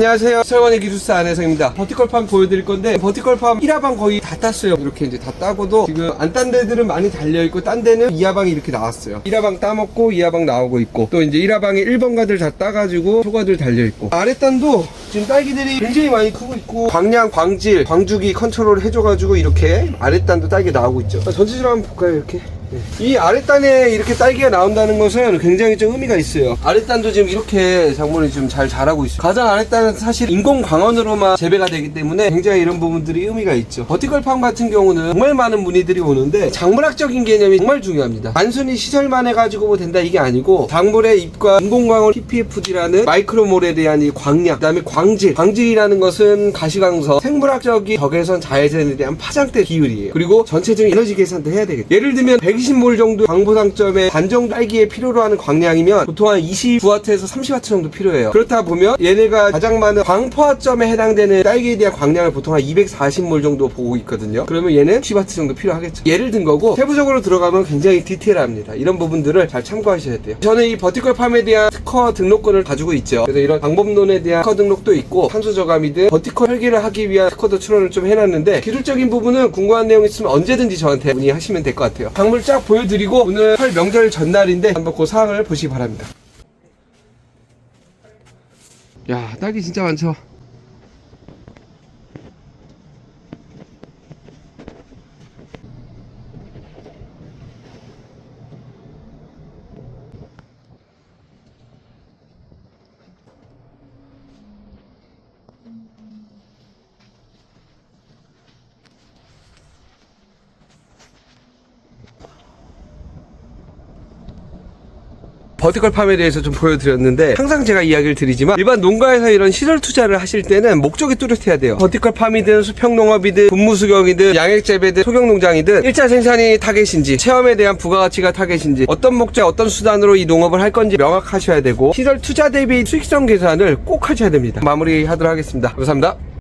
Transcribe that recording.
안녕하세요. 설원의 기술사 안혜성입니다. 버티컬팜 보여드릴 건데 버티컬팜 1하방 거의 다 땄어요. 이렇게 이제 다 따고도 지금 안 딴 데들은 많이 달려있고 딴 데는 2하방이 이렇게 나왔어요. 1하방 따먹고 2하방 나오고 있고 또 이제 1하방에 1번가들 다 따가지고 초가들 달려있고 아랫단도 지금 딸기들이 굉장히 많이 크고 있고 광량, 광질, 광주기 컨트롤 해줘가지고 이렇게 아랫단도 딸기 나오고 있죠. 전체적으로 한번 볼까요 이렇게? 네. 이 아랫단에 이렇게 딸기가 나온다는 것은 굉장히 좀 의미가 있어요. 아랫단도 지금 이렇게 작물이 좀잘 자라고 있어요. 가장 아랫단은 사실 인공 광원으로만 재배가 되기 때문에 굉장히 이런 부분들이 의미가 있죠. 버티컬팜 같은 경우는 정말 많은 문의들이 오는데 작물학적인 개념이 정말 중요합니다. 단순히 시설만 해가지고 뭐 된다 이게 아니고 작물의 잎과 인공 광원 PPFD라는 마이크로몰에 대한 이 광량, 그다음에 광질. 광질이라는 것은 가시광선, 생물학적인 적외선 자외선에 대한 파장대 비율이에요. 그리고 전체적인 에너지 계산도 해야 되겠죠. 예를 들면 120몰 정도 광보상점의 단정 딸기에 필요로 하는 광량이면 보통 한 29W에서 30W 정도 필요해요. 그렇다 보면 얘네가 가장 많은 광포화점에 해당되는 딸기에 대한 광량을 보통 한 240몰 정도 보고 있거든요. 그러면 얘는 10W 정도 필요하겠죠. 예를 든 거고 세부적으로 들어가면 굉장히 디테일합니다. 이런 부분들을 잘 참고하셔야 돼요. 저는 이 버티컬 팜에 대한 특허 등록권을 가지고 있죠. 그래서 이런 방법론에 대한 특허 등록도 있고 탄소 저감이든 버티컬 설계를 하기 위한 특허도 출원을 좀 해놨는데 기술적인 부분은 궁금한 내용 있으면 언제든지 저한테 문의하시면 될 것 같아요. 작물 쫙 보여드리고 오늘 설 명절 전날인데 한번 그 사항을 보시기 바랍니다. 야 딸기 진짜 많죠? 버티컬 팜에 대해서 좀 보여드렸는데 항상 제가 이야기를 드리지만 일반 농가에서 이런 시설 투자를 하실 때는 목적이 뚜렷해야 돼요. 버티컬 팜이든 수평농업이든 분무수경이든 양액재배든 소경농장이든 일자 생산이 타겟인지 체험에 대한 부가가치가 타겟인지 어떤 목적 어떤 수단으로 이 농업을 할 건지 명확하셔야 되고 시설 투자 대비 수익성 계산을 꼭 하셔야 됩니다. 마무리하도록 하겠습니다. 감사합니다